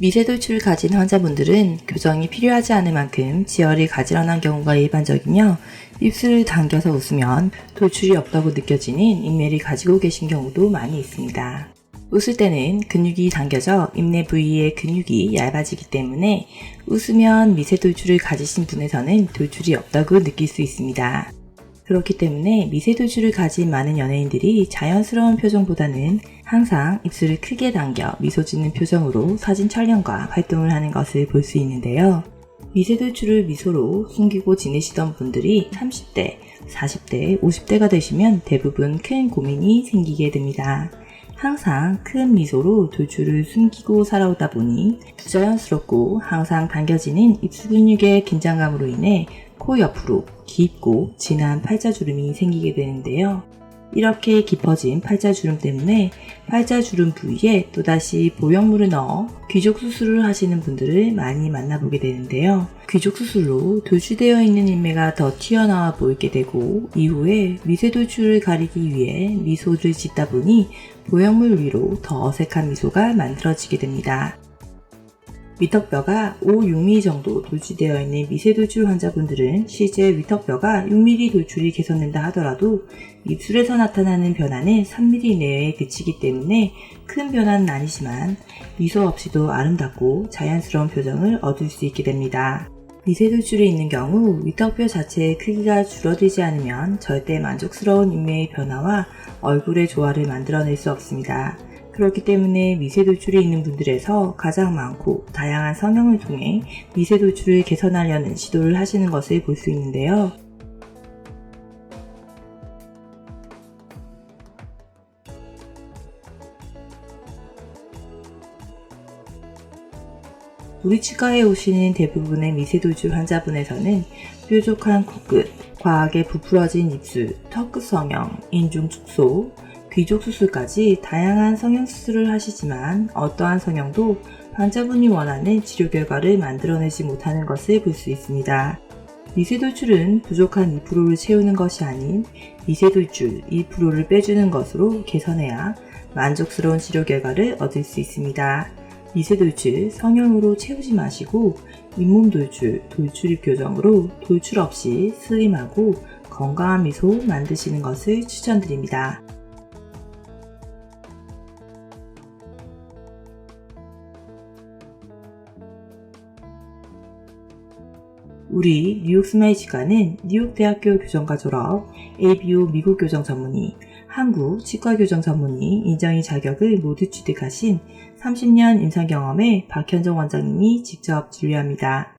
미세돌출을 가진 환자분들은 교정이 필요하지 않을 만큼 지혈이 가지런한 경우가 일반적이며 입술을 당겨서 웃으면 돌출이 없다고 느껴지는 인매를 가지고 계신 경우도 많이 있습니다. 웃을 때는 근육이 당겨져 입내 부위의 근육이 얇아지기 때문에 웃으면 미세 돌출을 가지신 분에서는 돌출이 없다고 느낄 수 있습니다. 그렇기 때문에 미세돌출을 가진 많은 연예인들이 자연스러운 표정보다는 항상 입술을 크게 당겨 미소 짓는 표정으로 사진 촬영과 활동을 하는 것을 볼 수 있는데요. 미세돌출을 미소로 숨기고 지내시던 분들이 30대, 40대, 50대가 되시면 대부분 큰 고민이 생기게 됩니다. 항상 큰 미소로 돌출을 숨기고 살아오다 보니 부자연스럽고 항상 당겨지는 입술 근육의 긴장감으로 인해 코 옆으로 깊고 진한 팔자주름이 생기게 되는데요. 이렇게 깊어진 팔자주름 때문에 팔자주름 부위에 또다시 보형물을 넣어 귀족 수술을 하시는 분들을 많이 만나보게 되는데요. 귀족 수술로 돌출되어 있는 인매가 더 튀어나와 보이게 되고 이후에 미세 돌출을 가리기 위해 미소를 짓다 보니 보형물 위로 더 어색한 미소가 만들어지게 됩니다. 위턱뼈가 5, 6mm 정도 돌출되어 있는 미세돌출 환자분들은 실제 위턱뼈가 6mm 돌출이 개선된다 하더라도 입술에서 나타나는 변화는 3mm 내외에 그치기 때문에 큰 변화는 아니지만 미소 없이도 아름답고 자연스러운 표정을 얻을 수 있게 됩니다. 미세돌출이 있는 경우 위턱뼈 자체의 크기가 줄어들지 않으면 절대 만족스러운 인매의 변화와 얼굴의 조화를 만들어낼 수 없습니다. 그렇기 때문에 미세돌출이 있는 분들에서 가장 많고 다양한 성형을 통해 미세돌출을 개선하려는 시도를 하시는 것을 볼 수 있는데요. 우리 치과에 오시는 대부분의 미세돌출 환자분에서는 뾰족한 코끝, 과하게 부풀어진 입술, 턱끝 성형, 인중 축소, 귀족 수술까지 다양한 성형 수술을 하시지만 어떠한 성형도 환자분이 원하는 치료 결과를 만들어내지 못하는 것을 볼 수 있습니다. 미세돌출은 부족한 2%를 채우는 것이 아닌 미세돌출 2%를 빼주는 것으로 개선해야 만족스러운 치료 결과를 얻을 수 있습니다. 미세돌출 성형으로 채우지 마시고 잇몸 돌출, 돌출입 교정으로 돌출 없이 슬림하고 건강한 미소 만드시는 것을 추천드립니다. 우리 뉴욕 스마일 치과는 뉴욕 대학교 교정과 졸업, ABO 미국 교정 전문의, 한국 치과 교정 전문의 인정의 자격을 모두 취득하신 30년 임상 경험의 박현정 원장님이 직접 진료합니다.